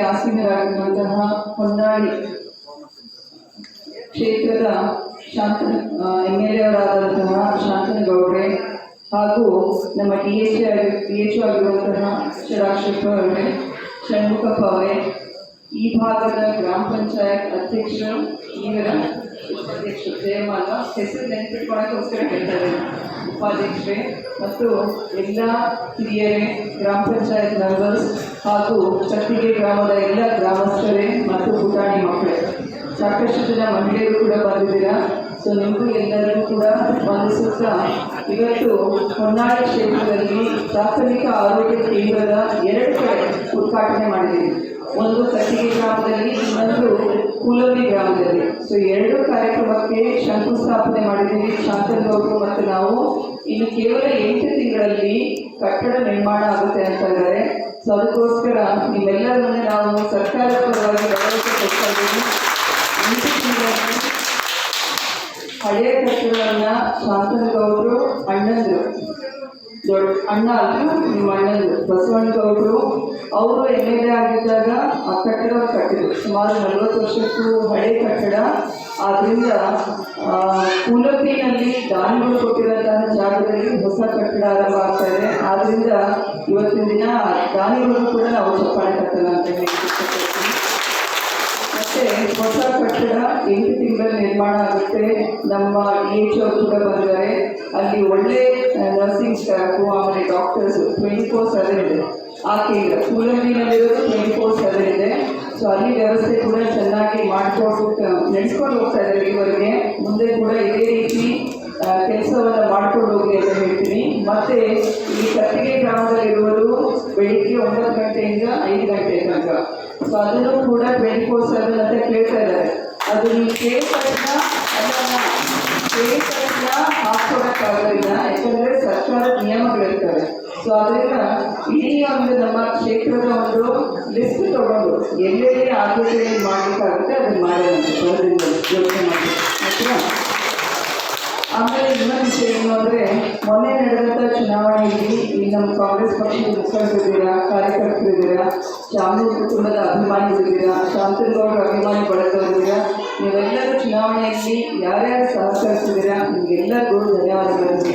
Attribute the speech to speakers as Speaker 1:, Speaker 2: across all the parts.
Speaker 1: ಆಸೀನರಾಗಿರುವಂತಹ ಹೊನ್ನಾಳಿ ಕ್ಷೇತ್ರದ Shantana M L A ಶಾಂತನಗೌಡ್ರೆ ಹಾಗೂ ನಮ್ಮ ಟಿ ಎಚ್ ಡಿ ಎಚ್ ಆಗಿರುವಂತಹ ಷಡಾಕ್ಷಪ್ಪ ಅವರೇ, ಷಣ್ಮುಖಪ್ಪ ಅವರೇ, ಈ ಭಾಗದ ಗ್ರಾಮ ಪಂಚಾಯತ್ ಅಧ್ಯಕ್ಷರು ಇವರ ಉಪಾಧ್ಯಕ್ಷರು ಜಯಮಾಲ ಹೆಸರು ನೆನಪಿಟ್ಕೊಳ್ಳೋಕ್ಕೋಸ್ಕರ ಹೇಳ್ತಾ ಇದ್ದೀನಿ. ಉಪಾಧ್ಯಕ್ಷರೇ ಮತ್ತು ಎಲ್ಲ ಹಿರಿಯರೇ, ಗ್ರಾಮ ಪಂಚಾಯತ್ ಮೆಂಬರ್ಸ್ ಹಾಗೂ ಚಟ್ಟಿಗೆ ಗ್ರಾಮದ ಎಲ್ಲ ಗ್ರಾಮಸ್ಥರೇ ಮತ್ತು ಪುಟಾಣಿ ಮಕ್ಕಳೇ. ಸಾಕಷ್ಟು ಜನ ಮಹಿಳೆಯರು ಕೂಡ ಬಂದಿದ್ದೀರಾ? ಸೊ ನಿಮಗೂ ಎಲ್ಲರಿಗೂ ಕೂಡ ವಂದಿಸುತ್ತಾ ಇವತ್ತು ಹೊನ್ನಾಳಿ ಕ್ಷೇತ್ರದಲ್ಲಿ ಪ್ರಾಥಮಿಕ ಆರೋಗ್ಯ ಕೇಂದ್ರದ ಎರಡು ಕಡೆ ಉದ್ಘಾಟನೆ ಮಾಡಿದ್ದೀವಿ. ಒಂದು ಕಟ್ಟಿಗೆ ಗ್ರಾಮದಲ್ಲಿ ಸೊ ಎರಡು ಕಾರ್ಯಕ್ರಮಕ್ಕೆ ಶಂಕುಸ್ಥಾಪನೆ ಮಾಡಿದ್ದೀವಿ. ಶಾಂತನಗೌಡರು ಮತ್ತು ನಾವು. ಇನ್ನು ಕೇವಲ ಎಂಟು ತಿಂಗಳಲ್ಲಿ ಕಟ್ಟಡ ನಿರ್ಮಾಣ ಆಗುತ್ತೆ ಅಂತ ಇದ್ದಾರೆ. ಸೊ ಅದಕ್ಕೋಸ್ಕರ ನಿಮ್ಮೆಲ್ಲರ ಮುಂದೆ ನಾವು ಸರ್ಕಾರ ಪರವಾಗಿ ಹಳೆಯ ಕಟ್ಟಡವನ್ನ ಶಾಂತನಗೌಡರು ಅಣ್ಣಂದ್ರು ದೊಡ್ಡ ಅಣ್ಣ ಅಲ್ಲ ನಿಮ್ಮ ಬಸವಣ್ಣ ಗೌಡರು ಅವರು ಎಂ ಎಲ್ ಎ ಆಗಿದ್ದಾಗ ಆ ಕಟ್ಟಡ ಕಟ್ಟಿದ್ರು. ಸುಮಾರು ನಲವತ್ತು ವರ್ಷಕ್ಕೂ ಹಳೆ ಕಟ್ಟಡ. ಆದ್ರಿಂದ ಉನ್ನತಿನಲ್ಲಿ ದಾನಿಗಳು ಕೊಟ್ಟಿರುವಂತಹ ಜಾಗದಲ್ಲಿ ಹೊಸ ಕಟ್ಟಡ ಆರಂಭ ಆಗ್ತಾ ಇದೆ. ಆದ್ರಿಂದ ಇವತ್ತಿನ ದಿನ ದಾನಿಗಳು ಕೂಡ ನಾವು ಚಪ್ಪಾಳೆ ಕಟ್ಟಲ್ಲ ಅಂತ ಹೇಳಿ ಮತ್ತೆ ಹೊಸ ಕಟ್ಟಡ ಎಂಟು ತಿಂಗಳ ನಿರ್ಮಾಣ ಆಗುತ್ತೆ. ನಮ್ಮ ಎಚ್ ಅವರು ಕೂಡ ಬಂದಿದ್ದಾರೆ. ಅಲ್ಲಿ ಒಳ್ಳೆ ನರ್ಸಿಂಗ್ ಸ್ಟಾಫು ಆಮೇಲೆ ಡಾಕ್ಟರ್ಸ್ ಟ್ವೆಂಟಿ ಫೋರ್ ಸೆವೆನ್ ಇದೆ. ಆ ಕೇಂದ್ರ ಕೂಲಂಬಿನಲ್ಲಿರೋದು ಟ್ವೆಂಟಿ ಫೋರ್ ಸೆವೆನ್ ಇದೆ. ಸೊ ಅಲ್ಲಿ ವ್ಯವಸ್ಥೆ ಕೂಡ ಚೆನ್ನಾಗಿ ಮಾಡಿಕೊಂಡು ನಡೆಸ್ಕೊಂಡು ಹೋಗ್ತಾ ಇದ್ದಾರೆ ಇವರಿಗೆ ಮುಂದೆ ಕೂಡ ಇದೇ ರೀತಿ ಕೆಲಸವನ್ನು ಮಾಡ್ಕೊಂಡು ಹೋಗಿ ಅಂತ ಹೇಳ್ತೀನಿ. ಮತ್ತೆ ಈ ಕತ್ತಿಗೆ ಗ್ರಾಮದಲ್ಲಿರುವುದು ಬೆಳಿಗ್ಗೆ ಒಂಬತ್ತು ಗಂಟೆಯಿಂದ ಐದು ಗಂಟೆ ತನಕ. ಸೊ ಅದನ್ನು ಕೂಡ ಟ್ವೆಂಟಿ ಫೋರ್ ಸೆವೆನ್ ಅಂತ ಕೇಳ್ತಾ ಇದ್ದಾರೆ. ಅದು ನೀವು ಕೇಳ್ತಾ ಕೇಳ್ತಾ ಹಾಕ್ಕೊಡಕ್ಕಾಗೋದಿಲ್ಲ ಸೊ ಅದರಿಂದ ಒಂದು ನಮ್ಮ ಒಂದು ಎಲ್ಲೆಲ್ಲಿ ಮಾಡೋಣ ಯೋಚನೆ? ಆಮೇಲೆ ಇನ್ನೊಂದು ವಿಷಯ ಮೊನ್ನೆ ನಡೆದಂಥ ಚುನಾವಣೆಯಲ್ಲಿ ಈ ನಮ್ಮ ಕಾಂಗ್ರೆಸ್ ಪಕ್ಷದ ಕಾರ್ಯಕರ್ತರಿದ್ದೀರಾ ಶಾಂತಿ ಕುಟುಂಬದ ಅಭಿಮಾನಿಗಳಿದ್ದೀರಾ ಶಾಂತನಗೌಡರ ಅಭಿಮಾನಿ ನೀವೆಲ್ಲರೂ ಚುನಾವಣೆಯಲ್ಲಿ ಯಾರ್ಯಾರು ಸಹಕರಿಸಿದ್ದೀರಾ? ನಿಮಗೆಲ್ಲರಿಗೂ ಧನ್ಯವಾದಗಳನ್ನು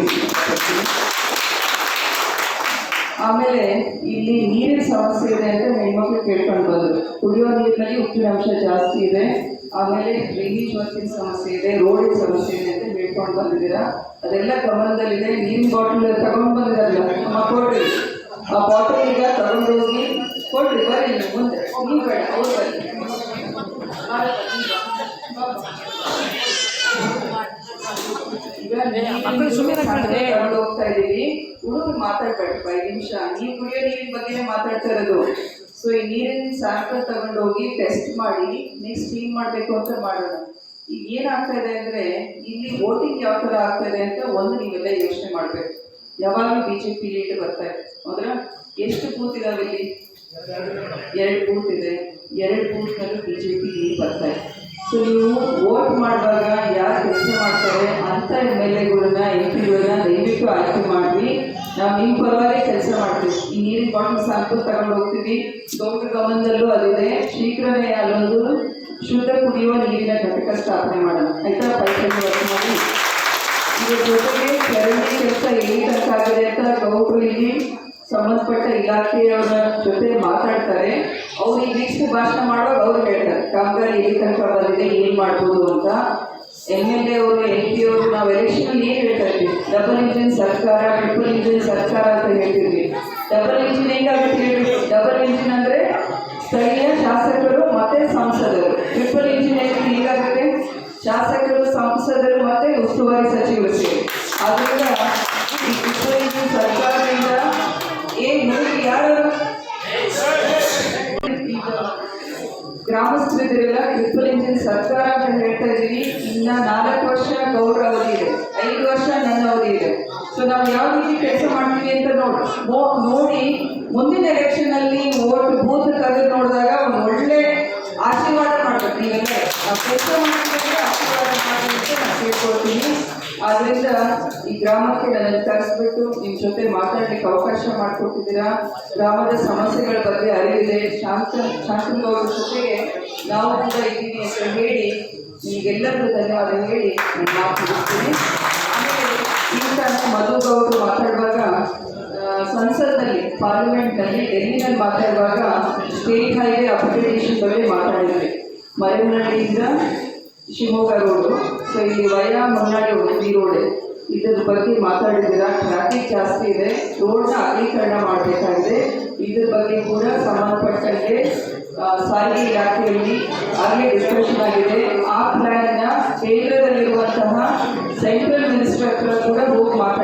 Speaker 1: ಆಮೇಲೆ ಇಲ್ಲಿ ನೀರಿನ ಸಮಸ್ಯೆ ಇದೆ ಅಂತ ಹೆಣ್ಮಕ್ಳು ಕೇಳ್ಕೊಂಡು ಬಂದರು. ಕುಡಿಯೋ ನೀರಿನಲ್ಲಿ ಉಪ್ಪಿನಾಂಶ ಜಾಸ್ತಿ ಇದೆ. ಆಮೇಲೆ ಡ್ರೈನೇಜ್ ವರ್ಕಿನ ಸಮಸ್ಯೆ ಇದೆ ರೋಡಿನ ಸಮಸ್ಯೆ ಇದೆ ಅಂತ ಹೇಳ್ಕೊಂಡು ಬಂದಿದ್ದೀರಾ? ಅದೆಲ್ಲ ಗಮನದಲ್ಲಿದೆ. ನೀರಿನ ಬಾಟಲ್ ತಗೊಂಡು ಬಂದಿರಲ್ಲ ನಮ್ಮ ಕೊಡ್ರಿ. ಆ ಬಾಟಲ್ ಈಗ ತಗೊಂಡು ಹೋಗಿ ಕೊಡ್ರಿ ಬರ್ರಿ ಮುಂದೆ. ನೀವು ಬೇಡ ಈಗ
Speaker 2: ಮಕ್ಕಳು
Speaker 1: ಹೋಗ್ತಾ ಇದ್ದೀವಿ. ಹುಡುಗರು ಮಾತಾಡ್ಬೇಡಿ ಐದು ನಿಮಿಷ. ನೀವು ಕುಡಿಯೋ ನೀರಿನ ಬಗ್ಗೆನೇ ಮಾತಾಡ್ತಾ ಇರೋದು. ಸೊ ಈ ನೀರಿನ ಸ್ಯಾಂಪಲ್ ತಗೊಂಡೋಗಿ ಟೆಸ್ಟ್ ಮಾಡಿ ನೆಕ್ಸ್ಟ್ ಏನ್ ಮಾಡಬೇಕು ಅಂತ ಮಾಡೋಣ. ಈಗ ಏನಾಗ್ತಾ ಇದೆ ಅಂದ್ರೆ, ಇಲ್ಲಿ ವೋಟಿಂಗ್ ಯಾವ ತರ ಆಗ್ತಾ ಇದೆ ಅಂತ ಒಂದು ನೀವೆಲ್ಲ ಯೋಚನೆ ಮಾಡಬೇಕು. ಯಾವಾಗಲೂ ಬಿಜೆಪಿ ಲೀಡ್ ಬರ್ತಾ ಇದೆ ಎಷ್ಟು ಬೂತ್ ಇದಾವೆ ಇಲ್ಲಿ? ಎರಡು ಬೂತ್ ಇದೆ. ಎರಡು ಬೂತ್ ಜೆ ಬಿಜೆಪಿ ಲೀಡ್ ಬರ್ತಾ ಇದೆ ಸೊ ನೀವು ವೋಟ್ ಮಾಡುವಾಗ ಯಾರು ಕೆಲಸ ಮಾಡ್ತಾರೆ ಅಂತ ಎಂ ಎಲ್ ಎಗಳನ್ನ ಎಂ ಪಿಗಳನ್ನ ದಯವಿಟ್ಟು ಆಯ್ಕೆ ಮಾಡಿ ನಾವು ನಿಮ್ಮ ಪರವಾಗಿ ಕೆಲಸ ಮಾಡ್ತೀವಿ. ಈ ನೀರಿನ ಬಾಟಲ್ ಸ್ಯಾಂಪಲ್ ತಗೊಂಡು ಹೋಗ್ತೀವಿ. ದೊಡ್ಡ ಗಮನದಲ್ಲೂ ಅದಿದೆ. ಶೀಘ್ರವೇ ಅಲ್ಲೊಂದು ಶುದ್ಧ ಕುಡಿಯುವ ನೀರಿನ ಘಟಕ ಸ್ಥಾಪನೆ ಮಾಡೋಣ. ಆಯ್ತಾ? ಪೈಸಲ್ಲಿ ವರ್ಕ್ ಮಾಡಿ. ಇದ್ರ ಜೊತೆಗೆ ಚರಂಡಿ ಕೆಲಸ ತನಕ ಆಗಿದೆ ಅಂತ ಗೌಡ್ರು ಇಲ್ಲಿ ಸಂಬಂಧಪಟ್ಟ ಇಲಾಖೆಯವರ ಜೊತೆ ಮಾತಾಡ್ತಾರೆ. ಅವ್ರು ಈ ನೆಕ್ಸ್ಟ್ ಭಾಷಣ ಮಾಡುವಾಗ ಅವ್ರು ಹೇಳ್ತಾರೆ, ಕಾಮಗಾರಿ ಎಲ್ಲಿ ತನಕ ಬಂದಿದೆ, ಏನ್ ಮಾಡ್ಬೋದು ಅಂತ. ಎಂ ಎಲ್ ಎ ಅವರು ಎಂ ಪಿ ಅವರು, ನಾವು ಎಲೆಕ್ಷನ್ ಏನ್ ಹೇಳ್ತಾ ಇದ್ವಿ? ಡಬಲ್ ಇಂಜಿನ್ ಸರ್ಕಾರ ಟ್ರಿಪಲ್ ಇಂಜಿನ್ ಸರ್ಕಾರ ಅಂತ ಹೇಳ್ತಿದ್ವಿ. ಡಬಲ್ ಇಂಜಿನ್ ಹೆಂಗಾಗುತ್ತೆ ಹೇಳಿ? ಡಬಲ್ ಇಂಜಿನ್ ಅಂದ್ರೆ ಸ್ಥಳೀಯ ಶಾಸಕರು ಮತ್ತೆ ಸಂಸದರು. ಟ್ರಿಪಲ್ ಇಂಜಿನ್ ಹೇಗಾಗುತ್ತೆ? ಶಾಸಕರು, ಸಂಸದರು ಮತ್ತೆ ಉಸ್ತುವಾರಿ ಸಚಿವರು ಸೇರಿ. ಆದ್ರಿಂದ ಇದೀವಿ ಇನ್ನ ನಾಲ್ಕು ವರ್ಷ ಗೌರವ ಅವಧಿ ಇದೆ. ಐದು ವರ್ಷ ನನ್ನ ಅವಧಿ ಇದೆ. ಸೊ ನಾವು ಯಾವ ರೀತಿ ಕೆಲಸ ಮಾಡ್ತೀವಿ ಅಂತ ನೋಡಿ. ನೋಡಿ, ಮುಂದಿನ ಎಲೆಕ್ಷನ್ ಅಲ್ಲಿ ಓಟ್ ಬೂತ್ ತೆಗೆದು ನೋಡಿದಾಗ ಒಂದು ಒಳ್ಳೆ ಆಶೀರ್ವಾದ ಮಾಡ್ಬೇಕು ನೀವೆಲ್ಲ ನಾವು ಕೆಲಸ ಮಾಡಿದ್ರೆ ಆಶೀರ್ವಾದ ಮಾಡಿ ಅಂತ ನಾನು ಕೇಳ್ಕೊಳ್ತೀನಿ ಈ ಗ್ರಾಮಕ್ಕೆ ನನ್ನ ಕರೆಸ್ಬಿಟ್ಟು ನಿಮ್ಮ ಜೊತೆ ಮಾತಾಡ್ಲಿಕ್ಕೆ ಅವಕಾಶ ಮಾಡಿಕೊಟ್ಟಿದ್ದೀರಾ? ಗ್ರಾಮದ ಸಮಸ್ಯೆಗಳ ಬಗ್ಗೆ ಅರಿವಿದೆ. ಶಾಂತ ಶಾಂತನಗೌಡ ಜೊತೆಗೆ ನಾವು ಕೂಡ ಇದ್ದೀನಿ ಅಂತ ಹೇಳಿ ನಿಮಗೆಲ್ಲರಿಗೂ ಧನ್ಯವಾದ ಹೇಳಿ ನಾನು ಆಮೇಲೆ ಈ ತಾನೇ ಮಧು ಗೌಡರು ಮಾತಾಡುವಾಗ ಸಂಸತ್ನಲ್ಲಿ, ಪಾರ್ಲಿಮೆಂಟ್ನಲ್ಲಿ, ಡೆಲ್ಲಿನಲ್ಲಿ ಮಾತಾಡುವಾಗ, ಸ್ಟೇಟ್ ಹೈವೇ ಅಪ್ಲಿಕೇಶನ್ ಬಗ್ಗೆ ಮಾತಾಡಿದ್ದಾರೆ. ಮರೆಮನಹಳ್ಳಿಯಿಂದ ಶಿವಮೊಗ್ಗ ರೋಡು ಸೊ ಇಲ್ಲಿ ವಯಾ ಮುನ್ನಾಡಿ ಒಂದು ರೋಡ್ ಇದರ ಬಗ್ಗೆ ಮಾತಾಡಿದ್ದೀರಾ? ಟ್ರಾಫಿಕ್ ಜಾಸ್ತಿ ಇದೆ. ರೋಡ್ನ ಅಗಲೀಕರಣ ಮಾಡಬೇಕಾಗಿದೆ. ಇದ್ರ ಬಗ್ಗೆ ಕೂಡ ಸಂಬಂಧಪಟ್ಟಂತೆ ಸಾರಿಗೆ ಇಲಾಖೆಯಲ್ಲಿ ಆಗಲೇ ಡಿಸ್ಕಷನ್ ಆಗಿದೆ. ಆ ಪ್ಲಾನ್ನ ಕೇಂದ್ರದಲ್ಲಿರುವಂತಹ ಸೆಂಟ್ರಲ್ ಮಿನಿಸ್ಟರ್ ಕೂಡ ಹೋಗಿ ಮಾತಾಡಿದ್ದೀನಿ